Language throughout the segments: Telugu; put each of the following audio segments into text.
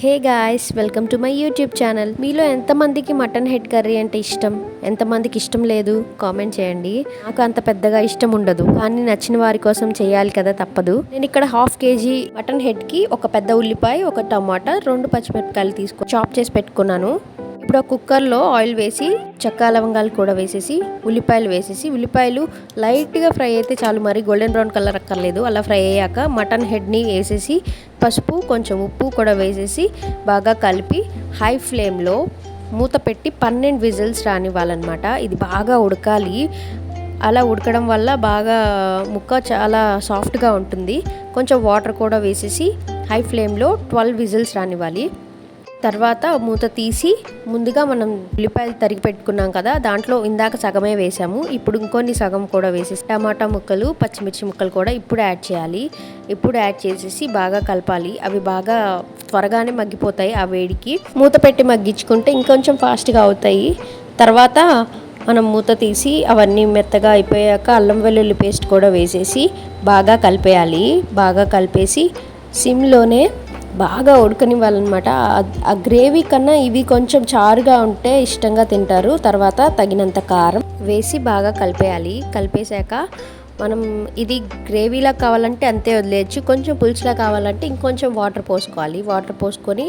Hey guys welcome to my YouTube channel. మీలో ఎంతమందికి మటన్ హెడ్ కర్రీ అంటే ఇష్టం? ఎంతమందికి ఇష్టం లేదు? కామెంట్ చేయండి. నాకు అంత పెద్దగా ఇష్టం ఉండదు. కానీ నచ్చిన వారి కోసం చేయాలి కదా తప్పదు. నేను ఇక్కడ హాఫ్ కేజీ మటన్ హెడ్కి ఒక పెద్ద ఉల్లిపాయ ఒక టమాటా రెండు పచ్చిమిరపకాయలు తీసుకొని చాప్ చేసి పెట్టుకున్నాను. ఇప్పుడు ఆ కుక్కర్లో ఆయిల్ వేసి చెక్క లవంగాలు కూడా వేసేసి ఉల్లిపాయలు వేసేసి ఉల్లిపాయలు లైట్గా ఫ్రై అయితే చాలు మరి గోల్డెన్ బ్రౌన్ కలర్ అక్కర్లేదు. అలా ఫ్రై అయ్యాక మటన్ హెడ్ని వేసేసి పసుపు కొంచెం ఉప్పు కూడా వేసేసి బాగా కలిపి హై ఫ్లేమ్లో మూత పెట్టి పన్నెండు విజిల్స్ రానివ్వాలన్నమాట. ఇది బాగా ఉడకాలి. అలా ఉడకడం వల్ల బాగా ముక్క చాలా సాఫ్ట్గా ఉంటుంది. కొంచెం వాటర్ కూడా వేసేసి హై ఫ్లేమ్లో ట్వెల్వ్ విజిల్స్ రానివ్వాలి. తర్వాత మూత తీసి ముందుగా మనం ఉల్లిపాయలు తరిగి పెట్టుకున్నాం కదా దాంట్లో ఇందాక సగమే వేసాము. ఇప్పుడు ఇంకొన్ని సగం కూడా వేసేసి టమాటా ముక్కలు పచ్చిమిర్చి ముక్కలు కూడా ఇప్పుడు యాడ్ చేయాలి. ఇప్పుడు యాడ్ చేసేసి బాగా కలపాలి. అవి బాగా త్వరగానే మగ్గిపోతాయి ఆ వేడికి. మూత పెట్టి మగ్గించుకుంటే ఇంకొంచెం ఫాస్ట్గా అవుతాయి. తర్వాత మనం మూత తీసి అవన్నీ మెత్తగా అయిపోయాక అల్లం వెల్లుల్లి పేస్ట్ కూడా వేసేసి బాగా కలిపేయాలి. బాగా కలిపేసి సిమ్లోనే బాగా ఉడకనివ్వాలన్నమాట. ఆ గ్రేవీ కన్నా ఇవి కొంచెం చారుగా ఉంటే ఇష్టంగా తింటారు. తర్వాత తగినంత కారం వేసి బాగా కలిపేయాలి. కలిపేశాక మనం ఇది గ్రేవీలా కావాలంటే అంతే వదిలేయచ్చు. కొంచెం పులుసులా కావాలంటే ఇంకొంచెం వాటర్ పోసుకోవాలి. వాటర్ పోసుకొని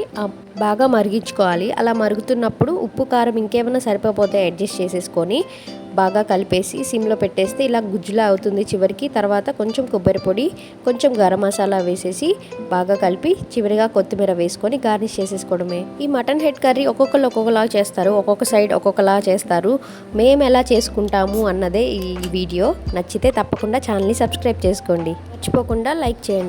బాగా మరిగించుకోవాలి. అలా మరుగుతున్నప్పుడు ఉప్పు కారం ఇంకేమైనా సరిపోతే అడ్జస్ట్ చేసేసుకొని బాగా కలిపేసి సిమ్లో పెట్టేస్తే ఇలా గుజ్జులా అవుతుంది చివరికి. తర్వాత కొంచెం కొబ్బరి పొడి కొంచెం గరం మసాలా వేసేసి బాగా కలిపి చివరిగా కొత్తిమీర వేసుకొని గార్నిష్ చేసేసుకోవడమే. ఈ మటన్ హెడ్ కర్రీ ఒక్కొక్కరు ఒక్కొక్కలా చేస్తారు. ఒక్కొక్క సైడ్ ఒక్కొక్కలా చేస్తారు. మేము ఎలా చేసుకుంటాము అన్నదే ఈ వీడియో. నచ్చితే తప్పకుండా ఛానల్ని సబ్స్క్రైబ్ చేసుకోండి. మర్చిపోకుండా లైక్ చేయండి.